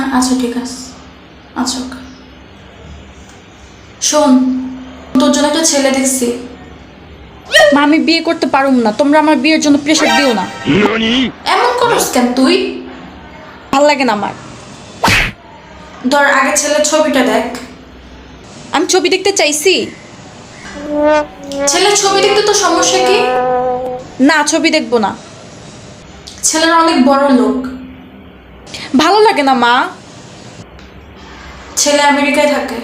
হ্যাঁ আচ্ছা ঠিক আছে। আচ্ছা ওকে। শোন তোর জন্য একটা ছেলে দেখছি। মা আমি বিয়ে করতে পারুম না। তোমরা আমার বিয়ের জন্য প্রেশার দিও না। এমন করস কেন তুই? ভালো লাগে না আমার। ধর আগে ছেলের ছবিটা দেখ। আমি ছবি দেখতে চাইছি। ছেলের ছবি দেখতে তো সমস্যা কি? না ছবি দেখব না। ছেলের অনেক বড় লোক। ভালো লাগে না মা। ছেলে আমেরিকায় থাকে।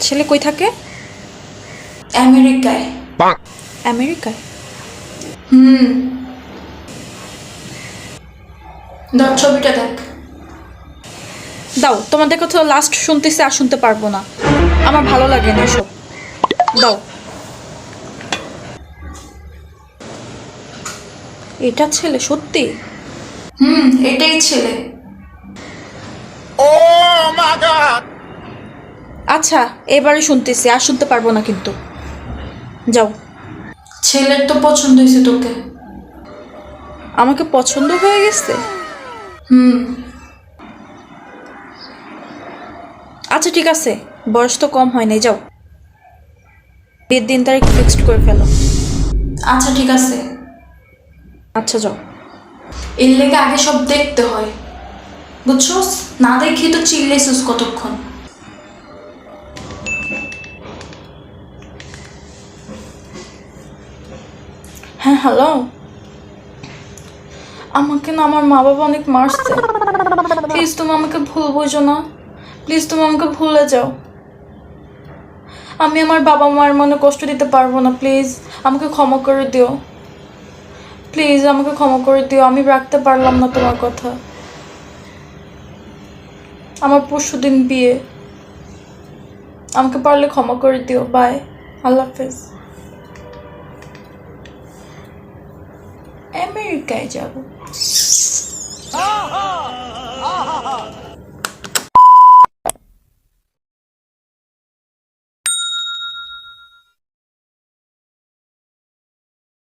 ছেলে কই থাকে? আমেরিকায়। আমেরিকায়? হুম। ধর ছবিটা দেখ। দাও তোমাদের কথা লাস্ট শুনতেছি আর শুনতে পারব না। আমার ভালো লাগে না এসব। দাও। এটা ছেলে সত্যি? এটাই ছেলে। আচ্ছা এবারে শুনতেছি আর শুনতে পারব না কিন্তু। যাও। ছেলের তো পছন্দ হয়েছে তোকে। আমাকে পছন্দ হয়ে গেছে? হুম। আচ্ছা ঠিক আছে। বয়স তো কম হয় নাই যাও। বিয়ের দিন তারিখ ফিক্সড করে ফেলো। আচ্ছা ঠিক আছে। আচ্ছা যাও। এর লেগে আগে সব দেখতে হয়। বুঝছোস? না দেখি তো চিল্লেছিস কতক্ষণ। হ্যাঁ হ্যালো। আমাকে না আমার মা বাবা অনেক মারছে। প্লিজ তুমি আমাকে ভুল বোঝো না। প্লিজ তুমি আমাকে ভুলে যাও। আমি আমার বাবা মায়ের মনে কষ্ট দিতে পারব না, প্লিজ। আমাকে ক্ষমা করে দিও। প্লিজ আমাকে ক্ষমা করে দিও, আমি রাখতে পারলাম না তোমার কথা। আমার পরশু দিন বিয়ে। আমাকে পারলে ক্ষমা করে দিও বাই আল্লাহ হাফেজ। আমেরিকায় যাব।